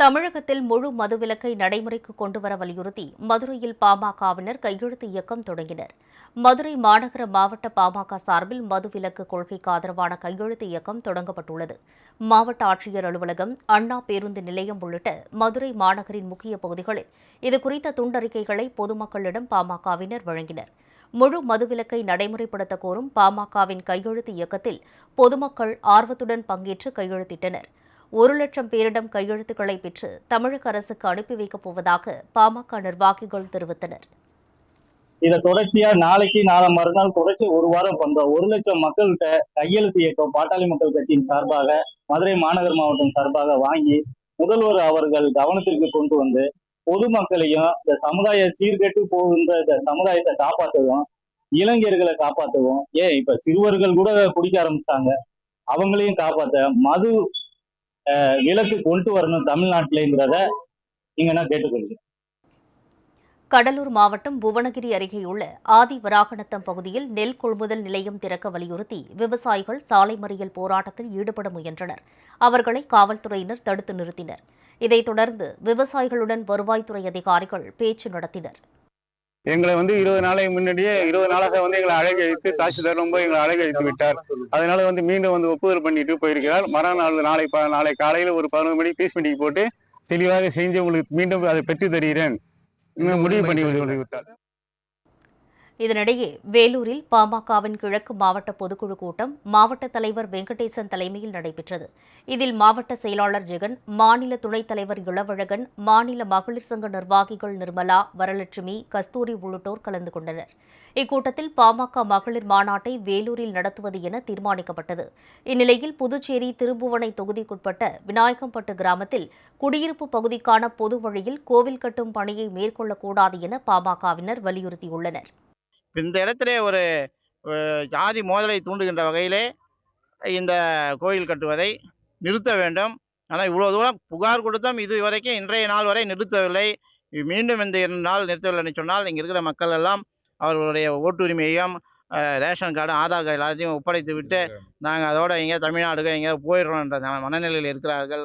தமிழகத்தில் முழு மதுவிலக்கை நடைமுறைக்கு கொண்டுவர வலியுறுத்தி மதுரையில் பாமகவினர் கையெழுத்து இயக்கம் தொடங்கினர். மதுரை மாநகர மாவட்ட பாமக சார்பில் மதுவிலக்கு கொள்கைக்கு ஆதரவான கையெழுத்து இயக்கம் தொடங்கப்பட்டுள்ளது. மாவட்ட ஆட்சியர் அலுவலகம் அண்ணா பேருந்து நிலையம் உள்ளிட்ட மதுரை மாநகரின் முக்கிய பகுதிகளில் இதுகுறித்த துண்டறிக்கைகளை பொதுமக்களிடம் பாமகவினர் வழங்கினர். முழு மதுவிலக்கை நடைமுறைப்படுத்த கோரும் பாமகவின் கையெழுத்து இயக்கத்தில் பொதுமக்கள் ஆர்வத்துடன் பங்கேற்று கையெழுத்திட்டனர். ஒரு லட்சம் பேரிடம் கையெழுத்துக்களை பெற்று தமிழக அரசுக்கு அனுப்பி வைக்கப் போவதாக பாமக நிர்வாகிகள் தெரிவித்தனர். இதை தொடர்ச்சியா நாளைக்கு நாளை மறுநாள் தொடர்ச்சி ஒரு வாரம் பண்றோம் ஒரு லட்சம் மக்கள்கிட்ட கையெழுத்து இயக்கம் பாட்டாளி மக்கள் கட்சியின் சார்பாக மதுரை மாநகர் மாவட்டம் சார்பாக வாங்கி முதல்வர் அவர்கள் கவனத்திற்கு கொண்டு வந்து பொதுமக்களையும் இந்த சமுதாய சீர்கெட்டு போகின்ற இந்த சமுதாயத்தை காப்பாற்றுவோம் இளைஞர்களை காப்பாற்றுவோம் ஏன் இப்ப சிறுவர்கள் கூட குடிக்க ஆரம்பிச்சிட்டாங்க அவங்களையும் காப்பாத்த மது விலக்கு கொண்டு வரணும் தமிழ்நாட்டிலேங்கிறத நீங்க நான் கேட்டுக்கொள்கிறேன் கடலூர் மாவட்டம் புவனகிரி அருகேயுள்ள ஆதி வராகநத்தம் பகுதியில் நெல் கொள்முதல் நிலையம் திறக்க வலியுறுத்தி விவசாயிகள் சாலை மறியல் போராட்டத்தில் ஈடுபட முயன்றனர். அவர்களை காவல்துறையினர் தடுத்து நிறுத்தினர். இதைத் தொடர்ந்து விவசாயிகளுடன் வருவாய்த்துறை அதிகாரிகள் பேச்சு நடத்தினர். எங்களை வந்து இருபது நாளைக்கு முன்னாடியே இருபது நாளாக வந்து எங்களை அழகழித்து தாசில்தார் ரொம்ப எங்களை அழகழித்து விட்டார். அதனால வந்து மீண்டும் வந்து ஒப்புதல் பண்ணிட்டு போயிருக்கிறார். மறுநாள் நாளை நாளை காலையில ஒரு பதினொரு மணிக்கு பீஸ் மீட்டிங் போட்டு தெளிவாக செஞ்சு உங்களுக்கு மீண்டும் அதை பெற்று தருகிறேன். முடிவு பண்ணி விட்டார். இதனிடையே வேலூரில் பாமகவின் கிழக்கு மாவட்ட பொதுக்குழு கூட்டம் மாவட்ட தலைவர் வெங்கடேசன் தலைமையில் நடைபெற்றது. இதில் மாவட்ட செயலாளர் ஜெகன் மாநில துணைத் தலைவர் இளவழகன் மாநில மகளிர் சங்க நிர்வாகிகள் நிர்மலா வரலட்சுமி கஸ்தூரி உள்ளிட்டோர் கலந்து கொண்டனர். இக்கூட்டத்தில் பாமக மகளிர் மாநாட்டை வேலூரில் நடத்துவது என தீர்மானிக்கப்பட்டது. இந்நிலையில் புதுச்சேரி திருபுவனை தொகுதிக்குட்பட்ட விநாயகம்பட்டு கிராமத்தில் குடியிருப்பு பகுதிக்கான பொது வழியில் கோவில் கட்டும் பணியை மேற்கொள்ளக்கூடாது என பாமகவினர் வலியுறுத்தியுள்ளனர். இந்த இடத்திலே ஒரு ஜாதி மோதலை தூண்டுகின்ற வகையிலே இந்த கோயில் கட்டுவதை நிறுத்த வேண்டும். ஆனால் இவ்வளோ தூரம் புகார் கொடுத்தும் இது வரைக்கும் இன்றைய நாள் வரை நிறுத்தவில்லை. மீண்டும் இந்த இரண்டு நாள் நிறுத்தவில்லை என்று சொன்னால் இங்கே இருக்கிற மக்கள் எல்லாம் அவர்களுடைய ஓட்டுரிமையையும் ரேஷன் கார்டு ஆதார் கார்டு எல்லாத்தையும் ஒப்படைத்து விட்டு நாங்கள் அதோட எங்கேயாவது தமிழ்நாடுக்கு எங்கேயாவது போயிடுறோம் என்ற மனநிலையில் இருக்கிறார்கள்.